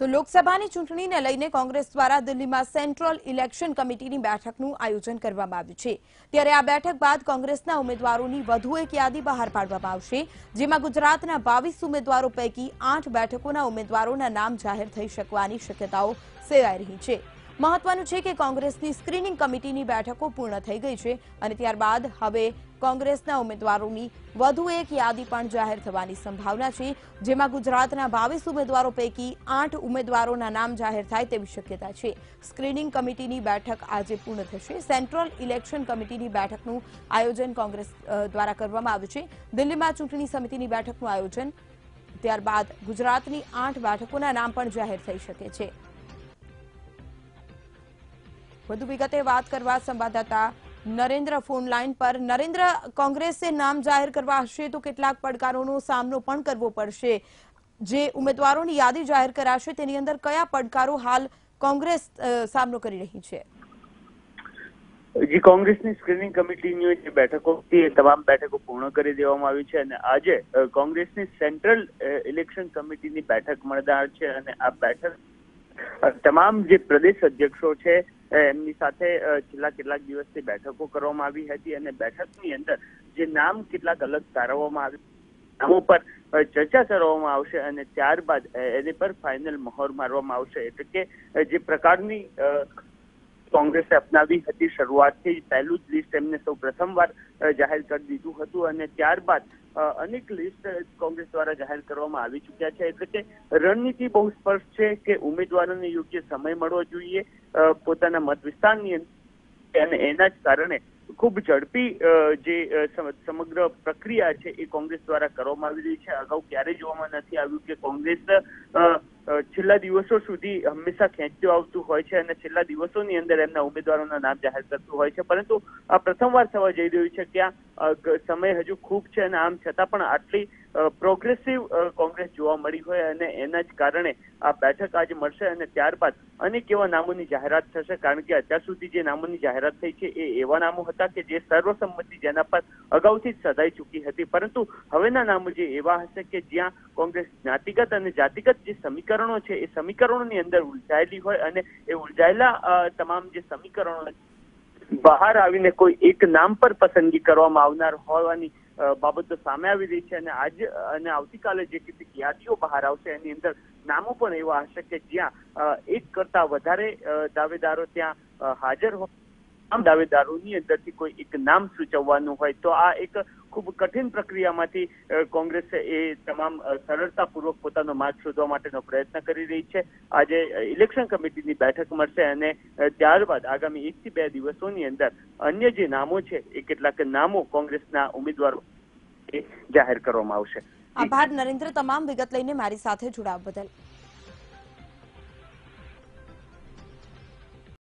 તો લોકસભાની ચૂંટણીને લઈને કોંગ્રેસ દ્વારા દિલ્હીમાં સેન્ટ્રલ ઇલેક્શન કમિટીની બેઠકનું આયોજન કરવામાં આવ્યું છે. ત્યારે આ બેઠક બાદ કોંગ્રેસના ઉમેદવારોની વધુ એક યાદી બહાર પાડવામાં આવશે, જેમાં ગુજરાતના બાવીસ ઉમેદવારો પૈકી આઠ બેઠકોના ઉમેદવારોના નામ જાહેર થઈ શકવાની શક્યતાઓ સેવાઈ રહી છે. મહત્વનું છે કે કોંગ્રેસની સ્ક્રીનિંગ કમિટીની બેઠકો પૂર્ણ થઈ ગઈ છે અને ત્યારબાદ હવે કોંગ્રેસના ઉમેદવારોની વધુ એક યાદી પણ જાહેર થવાની સંભાવના છે, જેમાં ગુજરાતના બાવીસ ઉમેદવારો પૈકી આઠ ઉમેદવારોના નામ જાહેર થાય તેવી શક્યતા છે. સ્ક્રીનિંગ કમિટીની બેઠક આજે પૂર્ણ થશે. સેન્ટ્રલ ઇલેક્શન કમિટીની બેઠકનું આયોજન કોંગ્રેસ દ્વારા કરવામાં આવ્યું છે. દિલ્હીમાં ચૂંટણી સમિતિની બેઠકનું આયોજન ત્યારબાદ ગુજરાતની આઠ બેઠકોના નામ પણ જાહેર થઈ શકે છે. વધુ વિગતે વાત કરવા સંવાદદાતા નરેન્દ્ર ફોન લાઈન પર. નરેન્દ્ર, કોંગ્રેસે નામ જાહેર કરવા હશે તો કેટલાક પડકારોનો સામનો પણ કરવો પડશે. જે ઉમેદવારોની યાદી જાહેર કરાશે તેની અંદર કયા પડકારો હાલ કોંગ્રેસ સામનો કરી રહી છે? જે કોંગ્રેસની સ્ક્રીનિંગ કમિટીની જે બેઠકો હતી એ તમામ બેઠકો પૂર્ણ કરી દેવામાં આવી છે અને આજે કોંગ્રેસની સેન્ટ્રલ ઇલેક્શન કમિટીની બેઠક મળનાર છે અને આ બેઠક તમામ જે પ્રદેશ અધ્યક્ષો છે એમની સાથે છેલ્લા કેટલાક દિવસથી બેઠકો કરવામાં આવી હતી અને બેઠકની અંદર જે નામ કેટલાક અલગ તારવવામાં આવી, નામો પર ચર્ચા કરવામાં આવશે અને ત્યારબાદ એની પર ફાઇનલ મહોર મારવામાં આવશે. એટલે કે જે પ્રકારની કોંગ્રેસે અપનાવી હતી શરૂઆતથી પહેલું જ લિસ્ટ એમને સૌ પ્રથમવાર જાહેર કરી દીધું હતું અને ત્યારબાદ અનેક લિસ્ટ કોંગ્રેસ દ્વારા જાહેર કરવામાં આવી ચૂક્યા છે. એટલે કે રણનીતિ બહુ સ્પષ્ટ છે કે ઉમેદવારોને યોગ્ય સમય મળવો જોઈએ પોતાના મત વિસ્તારની અને એના જ કારણે ખૂબ ઝડપી જે સમગ્ર પ્રક્રિયા છે એ કોંગ્રેસ દ્વારા કરવામાં આવી રહી છે. અગાઉ ક્યારેય જોવામાં નથી આવ્યું કે કોંગ્રેસ છેલ્લા દિવસો સુધી હંમેશા ખેંચતું આવતું હોય છે અને છેલ્લા દિવસોની અંદર એમના ઉમેદવારોના નામ જાહેર કરતું હોય છે. પરંતુ આ પ્રથમવાર થવા જઈ રહ્યું છે કે આ અ, ગ- સમય હજુ ખૂબ છે અને આમ છતાં પણ આટલી પ્રોગ્રેસિવ કોંગ્રેસ જોવા મળી હોય અને એના જ કારણે આ બેઠક આજે મળશે અને ત્યારબાદ અનેક એવા નામોની જાહેરાત થશે. કારણ કે અત્યાર સુધી જે નામોની જાહેરાત થઈ છે એ એવા નામો હતા કે જે સર્વસંમતિ જેના પર અગાઉથી જ સદાઈ ચૂકી હતી. પરંતુ હવેના નામો જે એવા હશે કે જ્યાં કોંગ્રેસ જ્ઞાતિગત અને જાતિગત જે સમીકરણો છે એ સમીકરણોની અંદર ઉલઝાયેલી હોય અને એ ઉલઝાયેલા તમામ જે સમીકરણો બહાર આવીને કોઈ એક નામ પર પસંદગી કરવામાં આવનાર હોવાની બાબતો સામે આવી રહી છે અને આજ, અને આવતીકાલે જે કેટલીક યાદીઓ બહાર આવશે, એની અંદર નામો પણ એવા હશે કે જ્યાં એક કરતા વધારે દાવેદારો ત્યાં હાજર હોય આમ દાવેદારોની અંદરથી કોઈ એક નામ સૂચવવાનું હોય તો આ એક ખૂબ કઠિન પ્રક્રિયામાંથી કોંગ્રેસ એ તમામ સરળતાપૂર્વક પોતાનો માર્ગ શોધવા માટેનો પ્રયત્ન કરી રહી છે. આજે ઇલેક્શન કમિટીની બેઠક મળશે અને ત્યારબાદ આગામી એક થી બે દિવસોની અંદર અન્ય જે નામો છે, એ કેટલાક નામો કોંગ્રેસના ઉમેદવારો જાહેર કરવામાં આવશે. આભાર નરેન્દ્ર, તમામ વિગત લઈને મારી સાથે જોડાવા બદલ.